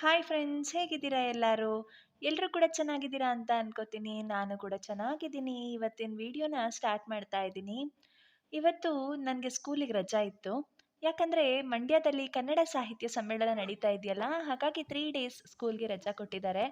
Hi friends ಹೇಗಿದ್ದೀರಾ ಎಲ್ಲರೂ? ಎಲ್ಲರೂ ಕೂಡ ಚೆನ್ನಾಗಿದ್ದೀರಾ ಅಂತ ಅನ್ಕೋತೀನಿ. ನಾನು ಕೂಡ ಚೆನ್ನಾಗಿದ್ದೀನಿ. ಇವತ್ತಿನ ವಿಡಿಯೋನ ಸ್ಟಾರ್ಟ್ ಮಾಡ್ತಾ ಇದ್ದೀನಿ. ಇವತ್ತು ನನಗೆ ಸ್ಕೂಲಿಗೆ ರಜಾ ಇತ್ತು. ಯಾಕಂದರೆ ಮಂಡ್ಯದಲ್ಲಿ ಕನ್ನಡ ಸಾಹಿತ್ಯ ಸಮ್ಮೇಳನ ನಡೀತಾ ಇದೆಯಲ್ಲ, ಹಾಗಾಗಿ ತ್ರೀ ಡೇಸ್ ಸ್ಕೂಲ್ಗೆ ರಜಾ ಕೊಟ್ಟಿದ್ದಾರೆ.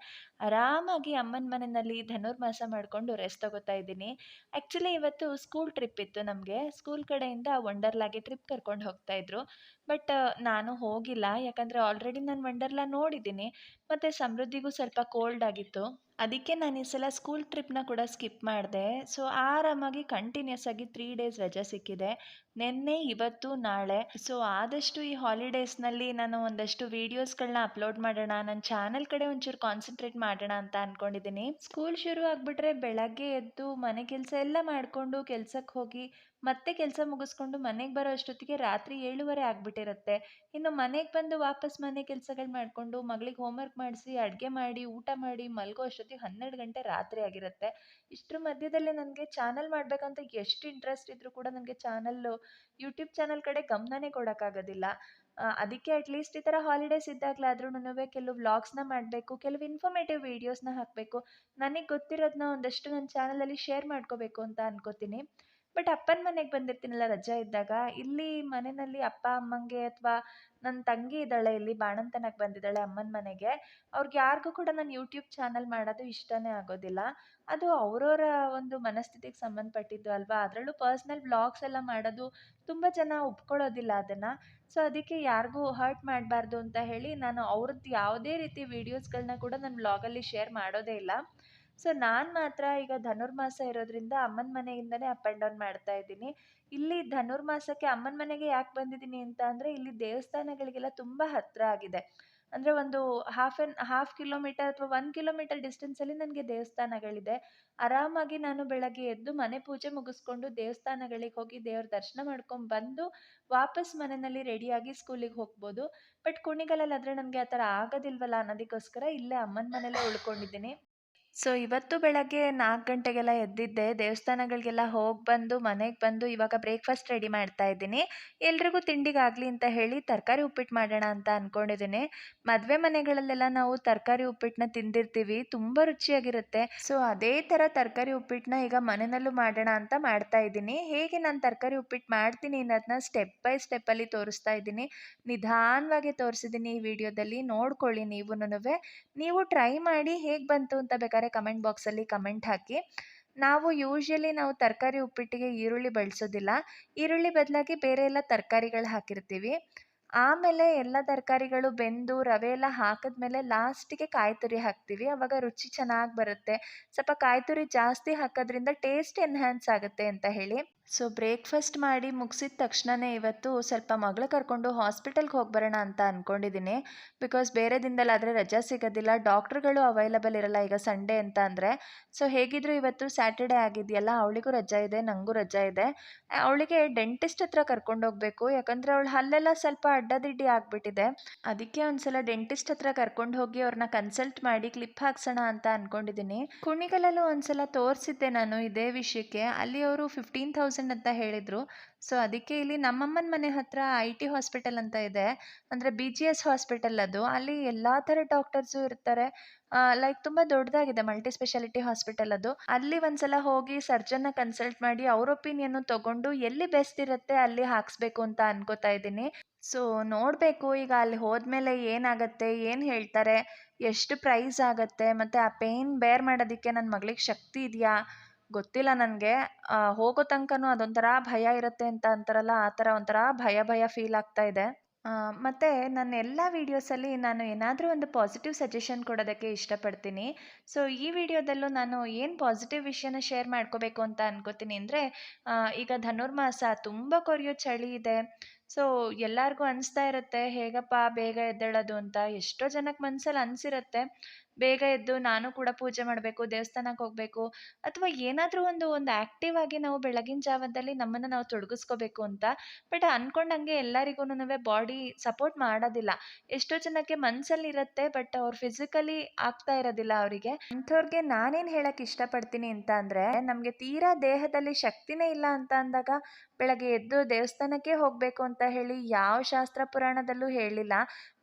ಆರಾಮಾಗಿ ಅಮ್ಮನ ಮನೆಯಲ್ಲಿ ಧನುರ್ಮಾಸ ಮಾಡಿಕೊಂಡು ರೆಸ್ಟ್ ತಗೋತಾ ಇದ್ದೀನಿ. ಆ್ಯಕ್ಚುಲಿ ಇವತ್ತು ಸ್ಕೂಲ್ ಟ್ರಿಪ್ ಇತ್ತು ನಮಗೆ. ಸ್ಕೂಲ್ ಕಡೆಯಿಂದ ವಂಡರ್ಲಾಗೆ ಟ್ರಿಪ್ ಕರ್ಕೊಂಡು ಹೋಗ್ತಾ ಇದ್ರು. ಬಟ್ ನಾನು ಹೋಗಿಲ್ಲ. ಯಾಕಂದರೆ ಆಲ್ರೆಡಿ ನಾನು ವಂಡರ್ಲಾ ನೋಡಿದ್ದೀನಿ. ಮತ್ತು ಸಮೃದ್ಧಿಗೂ ಸ್ವಲ್ಪ ಕೋಲ್ಡ್ ಆಗಿತ್ತು. ಅದಕ್ಕೆ ನಾನು ಈ ಸಲ ಸ್ಕೂಲ್ ಟ್ರಿಪ್ನ ಕೂಡ ಸ್ಕಿಪ್ ಮಾಡಿದೆ. ಸೊ ಆರಾಮಾಗಿ ಕಂಟಿನ್ಯೂಸ್ ಆಗಿ ತ್ರೀ ಡೇಸ್ ರಜೆ ಸಿಕ್ಕಿದೆ. ನಿನ್ನೆ, ಇವತ್ತು, ನಾಳೆ. ಸೊ ಆದಷ್ಟು ಈ ಹಾಲಿಡೇಸ್ನಲ್ಲಿ ನಾನು ಒಂದಷ್ಟು ವೀಡಿಯೋಸ್ಗಳನ್ನ ಅಪ್ಲೋಡ್ ಮಾಡೋಣ ನನ್ನ ಚಾನಲ್ ಕಡೆ ಒಂಚೂರು ಕಾನ್ಸಂಟ್ರೇಟ್ ಮಾಡೋಣ ಅಂತ ಅಂದ್ಕೊಂಡಿದ್ದೀನಿ ಸ್ಕೂಲ್ ಶುರು ಆಗಿಬಿಟ್ರೆ ಬೆಳಗ್ಗೆ ಎದ್ದು ಮನೆ ಕೆಲಸ ಎಲ್ಲ ಮಾಡಿಕೊಂಡು ಕೆಲ್ಸಕ್ಕೆ ಹೋಗಿ ಮತ್ತೆ ಕೆಲಸ ಮುಗಿಸ್ಕೊಂಡು ಮನೆಗೆ ಬರೋ ಅಷ್ಟೊತ್ತಿಗೆ ರಾತ್ರಿ ಏಳುವರೆ ಆಗಿಬಿಟ್ಟಿರುತ್ತೆ. ಇನ್ನು ಮನೆಗೆ ಬಂದು ವಾಪಸ್ ಮನೆ ಕೆಲಸಗಳು ಮಾಡಿಕೊಂಡು ಮಗಳಿಗೆ ಹೋಮ್ವರ್ಕ್ ಮಾಡಿಸಿ, ಅಡುಗೆ ಮಾಡಿ, ಊಟ ಮಾಡಿ ಮಲಗೋ ಅಷ್ಟೊತ್ತಿಗೆ ಹನ್ನೆರಡು ಗಂಟೆ ರಾತ್ರಿ ಆಗಿರುತ್ತೆ. ಇಷ್ಟರ ಮಧ್ಯದಲ್ಲಿ ನನಗೆ ಚಾನಲ್ ಮಾಡಬೇಕಂತ ಎಷ್ಟು ಇಂಟ್ರೆಸ್ಟ್ ಇದ್ದರೂ ಕೂಡ ನನಗೆ ಚಾನಲ್ಲು ಯೂಟ್ಯೂಬ್ ಚಾನಲ್ ಕಡೆ ಗಮನನೇ ಕೊಡೋಕ್ಕಾಗೋದಿಲ್ಲ. ಅದಕ್ಕೆ ಅಟ್ಲೀಸ್ಟ್ ಈ ಥರ ಹಾಲಿಡೇಸ್ ಇದ್ದಾಗಲಾದ್ರೂ ಕೆಲವು ವ್ಲಾಗ್ಸ್ನ ಮಾಡಬೇಕು, ಕೆಲವು ಇನ್ಫಾರ್ಮೇಟಿವ್ ವೀಡಿಯೋಸ್ನ ಹಾಕಬೇಕು. ನನಗೆ ಗೊತ್ತಿರೋದನ್ನ ಒಂದಷ್ಟು ನನ್ನ ಚಾನಲಲ್ಲಿ ಶೇರ್ ಮಾಡ್ಕೋಬೇಕು ಅಂತ ಅನ್ಕೋತೀನಿ. ಬಟ್ ಅಪ್ಪನ ಮನೆಗೆ ಬಂದಿರ್ತೀನಲ್ಲ ರಜಾ ಇದ್ದಾಗ, ಇಲ್ಲಿ ಮನೆಯಲ್ಲಿ ಅಪ್ಪ ಅಮ್ಮಂಗೆ ಅಥವಾ ನನ್ನ ತಂಗಿ ಇದ್ದಾಳೆ, ಇಲ್ಲಿ ಬಾಣಂತನಕ್ಕೆ ಬಂದಿದ್ದಾಳೆ ಅಮ್ಮನ ಮನೆಗೆ, ಅವ್ರಿಗೆ ಯಾರಿಗೂ ಕೂಡ ನಾನು ಯೂಟ್ಯೂಬ್ ಚಾನಲ್ ಮಾಡೋದು ಇಷ್ಟನೇ ಆಗೋದಿಲ್ಲ. ಅದು ಅವರವರ ಒಂದು ಮನಸ್ಥಿತಿಗೆ ಸಂಬಂಧಪಟ್ಟಿದ್ದು ಅಲ್ವಾ? ಅದರಲ್ಲೂ ಪರ್ಸ್ನಲ್ ವ್ಲಾಗ್ಸ್ ಎಲ್ಲ ಮಾಡೋದು ತುಂಬ ಜನ ಒಪ್ಕೊಳ್ಳೋದಿಲ್ಲ ಅದನ್ನು. ಸೊ ಅದಕ್ಕೆ ಯಾರಿಗೂ ಹರ್ಟ್ ಮಾಡಬಾರ್ದು ಅಂತ ಹೇಳಿ ನಾನು ಅವ್ರದ್ದು ಯಾವುದೇ ರೀತಿ ವೀಡಿಯೋಸ್ಗಳನ್ನ ಕೂಡ ನಾನು ವ್ಲಾಗಲ್ಲಿ ಶೇರ್ ಮಾಡೋದೇ ಇಲ್ಲ. ಸೊ, ನಾನು ಮಾತ್ರ ಈಗ ಧನುರ್ಮಾಸ ಇರೋದ್ರಿಂದ ಅಮ್ಮನ ಮನೆಯಿಂದನೇ ಅಪ್ ಆ್ಯಂಡ್ ಡೌನ್ ಮಾಡ್ತಾ ಇದ್ದೀನಿ. ಇಲ್ಲಿ ಧನುರ್ಮಾಸಕ್ಕೆ ಅಮ್ಮನ ಮನೆಗೆ ಯಾಕೆ ಬಂದಿದ್ದೀನಿ ಅಂತ ಅಂದರೆ, ಇಲ್ಲಿ ದೇವಸ್ಥಾನಗಳಿಗೆಲ್ಲ ತುಂಬ ಹತ್ತಿರ ಆಗಿದೆ. ಅಂದರೆ ಒಂದು ಹಾಫ್ ಎನ್ ಹಾಫ್ ಕಿಲೋಮೀಟರ್ ಅಥವಾ ಒನ್ ಕಿಲೋಮೀಟರ್ ಡಿಸ್ಟೆನ್ಸಲ್ಲಿ ನನಗೆ ದೇವಸ್ಥಾನಗಳಿದೆ. ಆರಾಮಾಗಿ ನಾನು ಬೆಳಗ್ಗೆ ಎದ್ದು ಮನೆ ಪೂಜೆ ಮುಗಿಸ್ಕೊಂಡು ದೇವಸ್ಥಾನಗಳಿಗೆ ಹೋಗಿ ದೇವ್ರ ದರ್ಶನ ಮಾಡ್ಕೊಂಡು ಬಂದು ವಾಪಸ್ ಮನೆಯಲ್ಲಿ ರೆಡಿಯಾಗಿ ಸ್ಕೂಲಿಗೆ ಹೋಗ್ಬೋದು. ಬಟ್ ಕುಣಿಗಲಲ್ಲಿ ನನಗೆ ಆ ಥರ ಆಗೋದಿಲ್ವಲ್ಲ ಅನ್ನೋದಕ್ಕೋಸ್ಕರ ಇಲ್ಲೇ ಅಮ್ಮನ ಮನೇಲೇ ಉಳ್ಕೊಂಡಿದ್ದೀನಿ. ಸೊ, ಇವತ್ತು ಬೆಳಗ್ಗೆ ನಾಲ್ಕು ಗಂಟೆಗೆಲ್ಲ ಎದ್ದಿದ್ದೆ. ದೇವಸ್ಥಾನಗಳಿಗೆಲ್ಲ ಹೋಗಿ ಬಂದು, ಮನೆಗೆ ಬಂದು ಇವಾಗ ಬ್ರೇಕ್ಫಾಸ್ಟ್ ರೆಡಿ ಮಾಡ್ತಾ ಇದ್ದೀನಿ. ಎಲ್ರಿಗೂ ತಿಂಡಿಗಾಗಲಿ ಅಂತ ಹೇಳಿ ತರಕಾರಿ ಉಪ್ಪಿಟ್ಟು ಮಾಡೋಣ ಅಂತ ಅಂದ್ಕೊಂಡಿದ್ದೀನಿ ಮದುವೆ ಮನೆಗಳಲ್ಲೆಲ್ಲ ನಾವು ತರಕಾರಿ ಉಪ್ಪಿಟ್ಟನ್ನ ತಿಂದಿರ್ತೀವಿ. ತುಂಬ ರುಚಿಯಾಗಿರುತ್ತೆ. ಸೊ, ಅದೇ ಥರ ತರಕಾರಿ ಉಪ್ಪಿಟ್ಟನ್ನ ಈಗ ಮನೆಯಲ್ಲೂ ಮಾಡೋಣ ಅಂತ ಮಾಡ್ತಾ ಇದ್ದೀನಿ. ಹೇಗೆ ನಾನು ತರಕಾರಿ ಉಪ್ಪಿಟ್ಟು ಮಾಡ್ತೀನಿ ಅನ್ನೋದನ್ನ ಸ್ಟೆಪ್ ಬೈ ಸ್ಟೆಪ್ಪಲ್ಲಿ ತೋರಿಸ್ತಾ ಇದ್ದೀನಿ. ನಿಧಾನವಾಗಿ ತೋರಿಸಿದ್ದೀನಿ ಈ ವಿಡಿಯೋದಲ್ಲಿ. ನೋಡ್ಕೊಳ್ಳಿ ನೀವು ನೀವು ಟ್ರೈ ಮಾಡಿ ಹೇಗೆ ಬಂತು ಅಂತ ಬೇಕಾದ್ರೆ ಕಮೆಂಟ್ ಬಾಕ್ಸಲ್ಲಿ ಕಮೆಂಟ್ ಹಾಕಿ. ನಾವು ಯೂಶ್ವಲಿ ನಾವು ತರಕಾರಿ ಉಪ್ಪಿಟ್ಟಿಗೆ ಈರುಳ್ಳಿ ಬಳಸೋದಿಲ್ಲ. ಈರುಳ್ಳಿ ಬದಲಾಗಿ ಬೇರೆ ಎಲ್ಲ ತರಕಾರಿಗಳು ಹಾಕಿರ್ತೀವಿ. ಆಮೇಲೆ ಎಲ್ಲ ತರಕಾರಿಗಳು ಬೆಂದು, ರವೆ ಎಲ್ಲ ಹಾಕಿದ್ಮೇಲೆ ಲಾಸ್ಟಿಗೆ ಕಾಯಿ ತುರಿ ಹಾಕ್ತೀವಿ. ಆವಾಗ ರುಚಿ ಚೆನ್ನಾಗಿ ಬರುತ್ತೆ. ಸ್ವಲ್ಪ ಕಾಯಿ ತುರಿ ಜಾಸ್ತಿ ಹಾಕೋದ್ರಿಂದ ಟೇಸ್ಟ್ ಎನ್ಹ್ಯಾನ್ಸ್ ಆಗುತ್ತೆ ಅಂತ ಹೇಳಿ. ಸೊ ಬ್ರೇಕ್ಫಾಸ್ಟ್ ಮಾಡಿ ಮುಗಿಸಿದ ತಕ್ಷಣವೇ ಇವತ್ತು ಸ್ವಲ್ಪ ಮಗಳ ಕರ್ಕೊಂಡು ಹಾಸ್ಪಿಟಲ್ಗೆ ಹೋಗಿ ಬರೋಣ ಅಂತ ಅಂದ್ಕೊಂಡಿದ್ದೀನಿ ಬಿಕಾಸ್ ಬೇರೆ ದಿನದಲ್ಲಾದರೆ ರಜಾ ಸಿಗೋದಿಲ್ಲ ಡಾಕ್ಟ್ರುಗಳು ಅವೈಲಬಲ್ ಇರಲ್ಲ ಈಗ ಸಂಡೇ ಅಂತ ಅಂದರೆ. ಸೊ ಹೇಗಿದ್ರು ಇವತ್ತು ಸ್ಯಾಟರ್ಡೇ ಆಗಿದೆಯಲ್ಲ, ಅವಳಿಗೂ ರಜಾ ಇದೆ ನನಗೂ ರಜಾ ಇದೆ. ಅವಳಿಗೆ ಡೆಂಟಿಸ್ಟ್ ಹತ್ರ ಕರ್ಕೊಂಡು ಹೋಗಬೇಕು, ಯಾಕಂದರೆ ಅವಳು ಹಲ್ಲೆಲ್ಲ ಸ್ವಲ್ಪ ಅಡ್ಡದಿಡ್ಡಿ ಆಗಿಬಿಟ್ಟಿದೆ. ಅದಕ್ಕೆ ಒಂದ್ಸಲ ಡೆಂಟಿಸ್ಟ್ ಹತ್ರ ಕರ್ಕೊಂಡು ಹೋಗಿ ಅವ್ರನ್ನ ಕನ್ಸಲ್ಟ್ ಮಾಡಿ ಕ್ಲಿಪ್ ಹಾಕ್ಸೋಣ ಅಂತ ಅಂದ್ಕೊಂಡಿದ್ದೀನಿ ಕುಣಿಗಲಲ್ಲೂ ಒಂದ್ಸಲ ತೋರಿಸಿದ್ದೆ ನಾನು ಇದೇ ವಿಷಯಕ್ಕೆ. ಅಲ್ಲಿ ಅವರು ಫಿಫ್ಟೀನ್ ತೌಸಂಡ್ ಅಂತ ಹೇಳಿದರು. ಸೊ ಅದಕ್ಕೆ ಇಲ್ಲಿ ನಮ್ಮಮ್ಮನ ಮನೆ ಹತ್ರ ಐ ಟಿ ಹಾಸ್ಪಿಟಲ್ ಅಂತ ಇದೆ. ಅಂದರೆ ಬಿ ಜಿ ಎಸ್ ಹಾಸ್ಪಿಟಲ್ ಅದು. ಅಲ್ಲಿ ಎಲ್ಲ ಥರ ಡಾಕ್ಟರ್ಸು ಇರ್ತಾರೆ. ಲೈಕ್ ತುಂಬ ದೊಡ್ಡದಾಗಿದೆ ಮಲ್ಟಿ ಸ್ಪೆಷಾಲಿಟಿ ಹಾಸ್ಪಿಟಲ್ ಅದು. ಅಲ್ಲಿ ಒಂದ್ಸಲ ಹೋಗಿ ಸರ್ಜನ್ನ ಕನ್ಸಲ್ಟ್ ಮಾಡಿ ಅವ್ರ ಒಪಿನಿಯನ್ನು ತಗೊಂಡು ಎಲ್ಲಿ ಬೆಸ್ಟ್ ಇರುತ್ತೆ ಅಲ್ಲಿ ಹಾಕ್ಸ್ಬೇಕು ಅಂತ ಅನ್ಕೋತಾ ಇದ್ದೀನಿ. ಸೊ ನೋಡಬೇಕು. ಈಗ ಅಲ್ಲಿ ಹೋದ್ಮೇಲೆ ಏನಾಗುತ್ತೆ, ಏನು ಹೇಳ್ತಾರೆ, ಎಷ್ಟು ಪ್ರೈಸ್ ಆಗುತ್ತೆ, ಮತ್ತು ಆ ಪೇನ್ ಬೇರ್ ಮಾಡೋದಕ್ಕೆ ನನ್ನ ಮಗಳಿಗೆ ಶಕ್ತಿ ಇದೆಯಾ? ಗೊತ್ತಿಲ್ಲ ನನಗೆ. ಹೋಗೋ ತನಕನೂ ಅದೊಂಥರ ಭಯ ಇರುತ್ತೆ ಅಂತ ಅಂತಾರಲ್ಲ, ಆ ಥರ ಒಂಥರ ಭಯ ಭಯ ಫೀಲ್ ಆಗ್ತಾ ಇದೆ. ಮತ್ತು ನನ್ನ ಎಲ್ಲ ವೀಡಿಯೋಸಲ್ಲಿ ನಾನು ಏನಾದರೂ ಒಂದು ಪಾಸಿಟಿವ್ ಸಜೆಷನ್ ಕೊಡೋದಕ್ಕೆ ಇಷ್ಟಪಡ್ತೀನಿ. ಸೊ ಈ ವಿಡಿಯೋದಲ್ಲೂ ನಾನು ಏನು ಪಾಸಿಟಿವ್ ವಿಷಯನ ಶೇರ್ ಮಾಡ್ಕೋಬೇಕು ಅಂತ ಅನ್ಕೋತೀನಿ ಅಂದರೆ ಈಗ ಧನುರ್ಮಾಸ ತುಂಬ ಕೊರೆಯೋ ಚಳಿ ಇದೆ. ಸೊ ಎಲ್ಲರಿಗೂ ಅನಿಸ್ತಾ ಇರುತ್ತೆ, ಹೇಗಪ್ಪ ಬೇಗ ಎದ್ದೇಳೋದು? ಅಂತ ಎಷ್ಟೋ ಜನಕ್ಕೆ ಮನಸ್ಸಲ್ಲಿ ಅನಿಸಿರುತ್ತೆ. ಬೇಗ ಎದ್ದು ನಾನು ಕೂಡ ಪೂಜೆ ಮಾಡಬೇಕು, ದೇವಸ್ಥಾನಕ್ಕೆ ಹೋಗಬೇಕು ಅಥವಾ ಏನಾದರೂ ಒಂದು ಒಂದು ಆ್ಯಕ್ಟಿವ್ ಆಗಿ ನಾವು ಬೆಳಗಿನ ಜಾವದಲ್ಲಿ ನಮ್ಮನ್ನು ನಾವು ತೊಡಗಿಸ್ಕೋಬೇಕು ಅಂತ. ಬಟ್ ಅಂದ್ಕೊಂಡಂಗೆ ಎಲ್ಲರಿಗೂನು ಬಾಡಿ ಸಪೋರ್ಟ್ ಮಾಡೋದಿಲ್ಲ. ಎಷ್ಟೋ ಜನಕ್ಕೆ ಮನಸ್ಸಲ್ಲಿ ಇರುತ್ತೆ ಬಟ್ ಅವ್ರು ಫಿಸಿಕಲಿ ಆಗ್ತಾ ಇರೋದಿಲ್ಲ ಅವರಿಗೆ. ಅಂಥವ್ರಿಗೆ ನಾನೇನು ಹೇಳಕ್ಕೆ ಇಷ್ಟಪಡ್ತೀನಿ ಅಂತ ಅಂದರೆ, ನಮಗೆ ತೀರಾ ದೇಹದಲ್ಲಿ ಶಕ್ತಿನೇ ಇಲ್ಲ ಅಂತ ಅಂದಾಗ ಬೆಳಗ್ಗೆ ಎದ್ದು ದೇವಸ್ಥಾನಕ್ಕೆ ಹೋಗಬೇಕು ಅಂತ ಹೇಳಿ ಯಾವ ಶಾಸ್ತ್ರ ಪುರಾಣದಲ್ಲೂ ಹೇಳಿಲ್ಲ.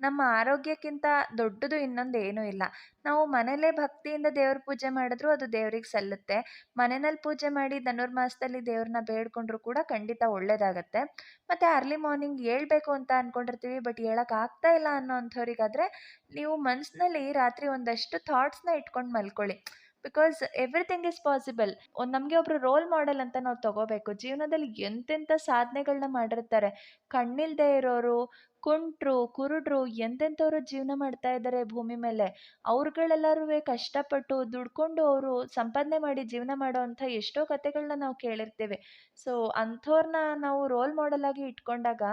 ನಮ್ಮ ಆರೋಗ್ಯಕ್ಕಿಂತ ದೊಡ್ಡದು ಇನ್ನೊಂದು ಏನೂ ಇಲ್ಲ. ನಾವು ಮನೇಲೇ ಭಕ್ತಿಯಿಂದ ದೇವ್ರ ಪೂಜೆ ಮಾಡಿದ್ರು ಅದು ದೇವ್ರಿಗೆ ಸಲ್ಲುತ್ತೆ. ಮನೆಯಲ್ಲಿ ಪೂಜೆ ಮಾಡಿ ಧನುರ್ಮಾಸದಲ್ಲಿ ದೇವ್ರನ್ನ ಬೇಡ್ಕೊಂಡ್ರು ಕೂಡ ಖಂಡಿತ ಒಳ್ಳೇದಾಗತ್ತೆ. ಮತ್ತು ಅರ್ಲಿ ಮಾರ್ನಿಂಗ್ ಹೇಳ್ಬೇಕು ಅಂತ ಅಂದ್ಕೊಂಡಿರ್ತೀವಿ ಬಟ್ ಹೇಳಕ್ ಆಗ್ತಾ ಇಲ್ಲ ಅನ್ನೋ ಅಂಥವ್ರಿಗಾದರೆ ನೀವು ಮನಸ್ಸಿನಲ್ಲಿ ರಾತ್ರಿ ಒಂದಷ್ಟು ಥಾಟ್ಸ್ನ ಇಟ್ಕೊಂಡು ಮಲ್ಕೊಳ್ಳಿ. ಬಿಕಾಸ್ ಎವ್ರಿಥಿಂಗ್ ಇಸ್ ಪಾಸಿಬಲ್ ಒಂದು ನಮಗೆ ಒಬ್ರು ರೋಲ್ ಮಾಡೆಲ್ ಅಂತ ನಾವು ತಗೋಬೇಕು. ಜೀವನದಲ್ಲಿ ಎಂತೆಂಥ ಸಾಧನೆಗಳನ್ನ ಮಾಡಿರ್ತಾರೆ. ಕಣ್ಣಿಲ್ದೇ ಇರೋರು ಕುಂಟ್ರು, ಕುರುಡ್ರು ಎಂತೆಂಥವ್ರು ಜೀವನ ಮಾಡ್ತಾ ಇದ್ದಾರೆ ಭೂಮಿ ಮೇಲೆ? ಅವ್ರುಗಳೆಲ್ಲರೂ ಕಷ್ಟಪಟ್ಟು ದುಡ್ಕೊಂಡು ಅವರು ಸಂಪಾದನೆ ಮಾಡಿ ಜೀವನ ಮಾಡೋ ಅಂಥ ಎಷ್ಟೋ ಕತೆಗಳನ್ನ ನಾವು ಕೇಳಿರ್ತೇವೆ. ಸೊ ಅಂಥವ್ರನ್ನ ನಾವು ರೋಲ್ ಮಾಡೆಲ್ ಆಗಿ ಇಟ್ಕೊಂಡಾಗ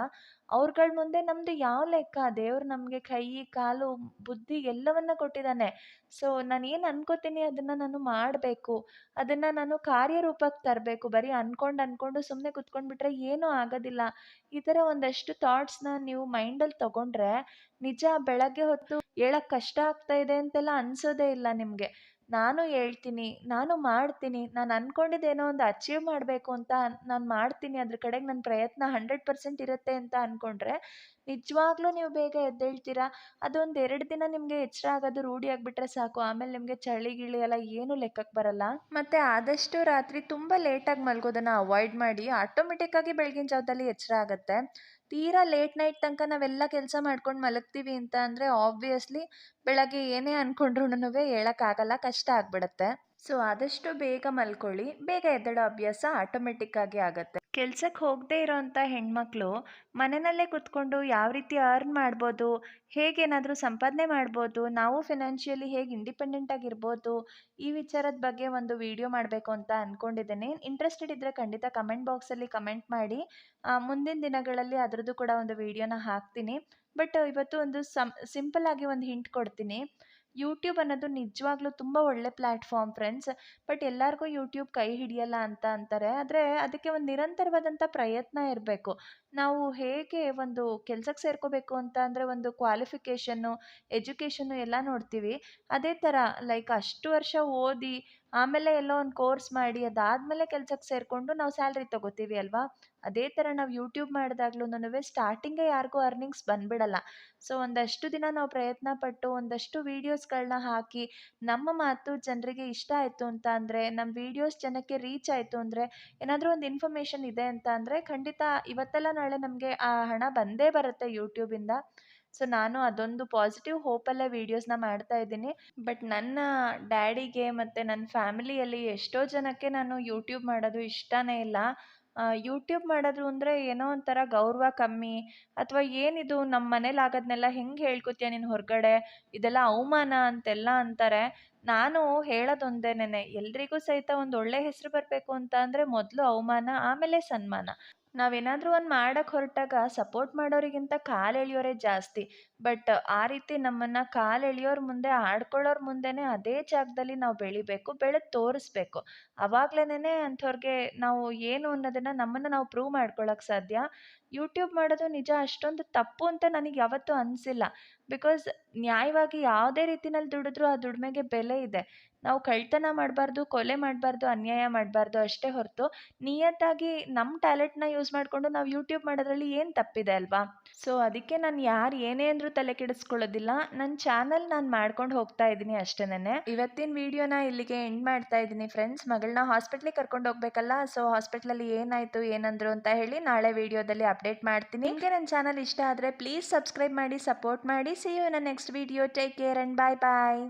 ಅವ್ರುಗಳ ಮುಂದೆ ನಮ್ಮದು ಯಾವ ಲೆಕ್ಕ? ದೇವ್ರು ನಮಗೆ ಕೈ, ಕಾಲು, ಬುದ್ಧಿ ಎಲ್ಲವನ್ನ ಕೊಟ್ಟಿದ್ದಾನೆ ಸೊ ನಾನು ಏನು ಅನ್ಕೋತೀನಿ ಅದನ್ನು ನಾನು ಮಾಡಬೇಕು. ಅದನ್ನು ನಾನು ಕಾರ್ಯರೂಪಕ್ಕೆ ತರಬೇಕು. ಬರೀ ಅನ್ಕೊಂಡು ಅನ್ಕೊಂಡು ಸುಮ್ಮನೆ ಕುತ್ಕೊಂಡ್ಬಿಟ್ರೆ ಏನೂ ಆಗೋದಿಲ್ಲ. ಈ ಥರ ಒಂದಷ್ಟು ಥಾಟ್ಸ್ನ ನೀವು ಮೈಂಡಲ್ಲಿ ತಗೊಂಡ್ರೆ ನಿಜ ಬೆಳಗ್ಗೆ ಹೊತ್ತು ಹೇಳಕ್ ಕಷ್ಟ ಆಗ್ತಾ ಇದೆ ಅಂತೆಲ್ಲ ಅನ್ಸೋದೇ ಇಲ್ಲ ನಿಮಗೆ. ನಾನು ಹೇಳ್ತೀನಿ, ನಾನು ಮಾಡ್ತೀನಿ, ನಾನು ಅನ್ಕೊಂಡಿದ್ದೇನೋ ಒಂದು ಅಚೀವ್ ಮಾಡಬೇಕು ಅಂತ ನಾನು ಮಾಡ್ತೀನಿ, ಅದ್ರ ಕಡೆಗೆ ನನ್ನ ಪ್ರಯತ್ನ ಹಂಡ್ರೆಡ್ ಪರ್ಸೆಂಟ್ ಇರುತ್ತೆ ಅಂತ ಅಂದ್ಕೊಂಡ್ರೆ ನಿಜವಾಗ್ಲೂ ನೀವು ಬೇಗ ಎದ್ದೇಳ್ತೀರಾ? ಅದೊಂದು ಎರಡು ದಿನ ನಿಮಗೆ ಎಚ್ಚರ ಆಗೋದು ರೂಢಿ ಆಗಿಬಿಟ್ರೆ ಸಾಕು, ಆಮೇಲೆ ನಿಮಗೆ ಚಳಿ ಗಿಳಿ ಎಲ್ಲ ಏನೂ ಲೆಕ್ಕಕ್ಕೆ ಬರಲ್ಲ. ಮತ್ತು ಆದಷ್ಟು ರಾತ್ರಿ ತುಂಬ ಲೇಟಾಗಿ ಮಲ್ಗೋದನ್ನು ಅವಾಯ್ಡ್ ಮಾಡಿ ಆಟೋಮೆಟಿಕ್ಕಾಗಿ ಬೆಳಗಿನ ಜಾವದಲ್ಲಿ ಎಚ್ಚರ ಆಗುತ್ತೆ. ತೀರಾ ಲೇಟ್ ನೈಟ್ ತನಕ ನಾವೆಲ್ಲ ಕೆಲಸ ಮಾಡ್ಕೊಂಡು ಮಲಗ್ತೀವಿ ಅಂತ ಅಂದರೆ ಆಬ್ವಿಯಸ್ಲಿ ಬೆಳಗ್ಗೆ ಏನೇ ಅಂದ್ಕೊಂಡ್ರೂನು ಹೇಳೋಕ್ಕಾಗಲ್ಲ, ಕಷ್ಟ ಆಗಿಬಿಡುತ್ತೆ. ಸೊ ಆದಷ್ಟು ಬೇಗ ಮಲ್ಕೊಳ್ಳಿ. ಬೇಗ ಎದ್ದಡೋ ಅಭ್ಯಾಸ ಆಟೋಮೆಟಿಕ್ಕಾಗಿ ಆಗುತ್ತೆ. ಕೆಲ್ಸಕ್ಕೆ ಹೋಗದೇ ಇರೋವಂಥ ಹೆಣ್ಮಕ್ಳು ಮನೆಯಲ್ಲೇ ಕೂತ್ಕೊಂಡು ಯಾವ ರೀತಿ ಅರ್ನ್ ಮಾಡ್ಬೋದು, ಹೇಗೇನಾದರೂ ಸಂಪಾದನೆ ಮಾಡ್ಬೋದು, ನಾವು ಫಿನಾನ್ಷಿಯಲಿ ಹೇಗೆ ಇಂಡಿಪೆಂಡೆಂಟ್ ಆಗಿರ್ಬೋದು ಈ ವಿಚಾರದ ಬಗ್ಗೆ ಒಂದು ವಿಡಿಯೋ ಮಾಡಬೇಕು ಅಂತ ಅಂದ್ಕೊಂಡಿದ್ದೇನೆ ಇಂಟ್ರೆಸ್ಟೆಡ್ ಇದ್ದರೆ ಖಂಡಿತ ಕಮೆಂಟ್ ಬಾಕ್ಸಲ್ಲಿ ಕಮೆಂಟ್ ಮಾಡಿ. ಮುಂದಿನ ದಿನಗಳಲ್ಲಿ ಅದರದ್ದು ಕೂಡ ಒಂದು ವಿಡಿಯೋನ ಹಾಕ್ತೀನಿ. ಬಟ್ ಇವತ್ತು ಒಂದು ಸಮ್ ಸಿಂಪಲ್ ಆಗಿ ಒಂದು ಹಿಂಟ್ ಕೊಡ್ತೀನಿ. ಯೂಟ್ಯೂಬ್ ಅನ್ನೋದು ನಿಜವಾಗ್ಲೂ ತುಂಬ ಒಳ್ಳೆ ಪ್ಲ್ಯಾಟ್ಫಾರ್ಮ್ ಫ್ರೆಂಡ್ಸ್ ಬಟ್ ಎಲ್ಲರಿಗೂ ಯೂಟ್ಯೂಬ್ ಕೈ ಹಿಡಿಯಲ್ಲ ಅಂತ ಅಂತಾರೆ. ಆದರೆ ಅದಕ್ಕೆ ಒಂದು ನಿರಂತರವಾದಂಥ ಪ್ರಯತ್ನ ಇರಬೇಕು. ನಾವು ಹೇಗೆ ಒಂದು ಕೆಲಸಕ್ಕೆ ಸೇರ್ಕೋಬೇಕು ಅಂತ ಅಂದರೆ ಒಂದು ಕ್ವಾಲಿಫಿಕೇಷನ್ನು ಎಜುಕೇಷನ್ನು ಎಲ್ಲ ನೋಡ್ತೀವಿ. ಅದೇ ಥರ ಲೈಕ್ ಅಷ್ಟು ವರ್ಷ ಓದಿ ಆಮೇಲೆ ಎಲ್ಲೋ ಒಂದು ಕೋರ್ಸ್ ಮಾಡಿ ಅದಾದಮೇಲೆ ಕೆಲ್ಸಕ್ಕೆ ಸೇರಿಕೊಂಡು ನಾವು ಸ್ಯಾಲ್ರಿ ತಗೋತೀವಿ ಅಲ್ವಾ? ಅದೇ ಥರ ನಾವು ಯೂಟ್ಯೂಬ್ ಮಾಡಿದಾಗ್ಲೂನು ಸ್ಟಾರ್ಟಿಂಗೇ ಯಾರಿಗೂ ಅರ್ನಿಂಗ್ಸ್ ಬಂದುಬಿಡಲ್ಲ. ಸೊ ಒಂದಷ್ಟು ದಿನ ನಾವು ಪ್ರಯತ್ನ ಪಟ್ಟು ಒಂದಷ್ಟು ವೀಡಿಯೋಸ್ಗಳನ್ನ ಹಾಕಿ ನಮ್ಮ ಮಾತು ಜನರಿಗೆ ಇಷ್ಟ ಆಯಿತು ಅಂತ ಅಂದರೆ ನಮ್ಮ ವೀಡಿಯೋಸ್ ಜನಕ್ಕೆ ರೀಚ್ ಆಯಿತು ಅಂದರೆ, ಏನಾದರೂ ಒಂದು ಇನ್ಫಾರ್ಮೇಷನ್ ಇದೆ ಅಂತ ಅಂದರೆ ಖಂಡಿತ ಇವತ್ತೆಲ್ಲ ನಾಳೆ ನಮಗೆ ಆ ಹಣ ಬಂದೇ ಬರುತ್ತೆ ಯೂಟ್ಯೂಬಿಂದ ಸೊ, ನಾನು ಅದೊಂದು ಪಾಸಿಟಿವ್ ಹೋಪಲ್ಲೇ ವೀಡಿಯೋಸ್ನ ಮಾಡ್ತಾ ಇದ್ದೀನಿ. ಬಟ್ ನನ್ನ ಡ್ಯಾಡಿಗೆ ಮತ್ತು ನನ್ನ ಫ್ಯಾಮಿಲಿಯಲ್ಲಿ ಎಷ್ಟೋ ಜನಕ್ಕೆ ನಾನು ಯೂಟ್ಯೂಬ್ ಮಾಡೋದು ಇಷ್ಟನೇ ಇಲ್ಲ. ಯೂಟ್ಯೂಬ್ ಮಾಡೋದು ಅಂದರೆ ಏನೋ ಒಂಥರ ಗೌರವ ಕಮ್ಮಿ. ಅಥವಾ ಏನಿದು ನಮ್ಮ ಮನೇಲಿ ಆಗೋದನ್ನೆಲ್ಲ ಹೆಂಗೆ ಹೇಳ್ಕೊತೀಯ ನೀನು ಹೊರಗಡೆ? ಇದೆಲ್ಲ ಅವಮಾನ ಅಂತೆಲ್ಲ ಅಂತಾರೆ. ನಾನು ಹೇಳೋದೊಂದೇನೆ ಎಲ್ರಿಗೂ ಸಹಿತ ಒಂದು ಒಳ್ಳೆ ಹೆಸರು ಬರಬೇಕು ಅಂತ ಅಂದರೆ ಮೊದಲು ಅವಮಾನ, ಆಮೇಲೆ ಸನ್ಮಾನ. ನಾವೇನಾದರೂ ಒಂದು ಮಾಡೋಕ್ಕೆ ಹೊರಟಾಗ ಸಪೋರ್ಟ್ ಮಾಡೋರಿಗಿಂತ ಕಾಲು ಎಳೆಯೋರೇ ಜಾಸ್ತಿ. ಬಟ್ ಆ ರೀತಿ ನಮ್ಮನ್ನು ಕಾಲು ಎಳೆಯೋರ ಮುಂದೆ, ಆಡ್ಕೊಳ್ಳೋರ ಮುಂದೆನೇ ಅದೇ ಜಾಗದಲ್ಲಿ ನಾವು ಬೆಳಿಬೇಕು, ಬೆಳೆದು ತೋರಿಸ್ಬೇಕು. ಅವಾಗ್ಲೇನೆ ಅಂಥವ್ರಿಗೆ ನಾವು ಏನು ಅನ್ನೋದನ್ನು ನಮ್ಮನ್ನು ನಾವು ಪ್ರೂವ್ ಮಾಡ್ಕೊಳಕ್ಕೆ ಸಾಧ್ಯ. ಯೂಟ್ಯೂಬ್ ಮಾಡೋದು ನಿಜ, ಅಷ್ಟೊಂದು ತಪ್ಪು ಅಂತ ನನಗೆ ಯಾವತ್ತೂ ಅನಿಸಿಲ್ಲ. ಬಿಕಾಸ್ ನ್ಯಾಯವಾಗಿ ಯಾವುದೇ ರೀತಿನಲ್ಲಿ ದುಡಿದ್ರೂ ಆ ದುಡಿಮೆಗೆ ಬೆಲೆ ಇದೆ. ನಾವು ಕಳ್ತನ ಮಾಡಬಾರ್ದು, ಕೊಲೆ ಮಾಡಬಾರ್ದು, ಅನ್ಯಾಯ ಮಾಡಬಾರ್ದು ಅಷ್ಟೇ ಹೊರತು ನಿಯತ್ತಾಗಿ ನಮ್ಮ ಟ್ಯಾಲೆಂಟ್ನ ಯೂಸ್ ಮಾಡಿಕೊಂಡು ನಾವು ಯೂಟ್ಯೂಬ್ ಮಾಡೋದ್ರಲ್ಲಿ ಏನು ತಪ್ಪಿದೆ ಅಲ್ವಾ? ಸೊ ಅದಕ್ಕೆ ನಾನು ಯಾರು ಏನೇ ಅಂದರೂ ತಲೆ ಕೆಡಿಸ್ಕೊಳ್ಳೋದಿಲ್ಲ. ನನ್ನ ಚಾನಲ್ ನಾನು ಮಾಡ್ಕೊಂಡು ಹೋಗ್ತಾ ಇದ್ದೀನಿ ಅಷ್ಟೇನೆ ಇವತ್ತಿನ ವಿಡಿಯೋನ ಇಲ್ಲಿಗೆ ಎಂಡ್ ಮಾಡ್ತಾ ಇದ್ದೀನಿ ಫ್ರೆಂಡ್ಸ್ ಮಗಳನ್ನ ಹಾಸ್ಪಿಟ್ಲಿಗೆ ಕರ್ಕೊಂಡು ಹೋಗ್ಬೇಕಲ್ಲ ಸೊ ಹಾಸ್ಪಿಟ್ಲಲ್ಲಿ ಏನಾಯಿತು, ಏನಂದ್ರು ಅಂತ ಹೇಳಿ ನಾಳೆ ವಿಡಿಯೋದಲ್ಲಿ ಅಪ್ಡೇಟ್ ಮಾಡ್ತೀನಿ. ನಿಮಗೆ ನನ್ನ ಚಾನಲ್ ಇಷ್ಟ ಆದರೆ ಪ್ಲೀಸ್ ಸಬ್ಸ್ಕ್ರೈಬ್ ಮಾಡಿ ಸಪೋರ್ಟ್ ಮಾಡಿ. See you next video take care and bye bye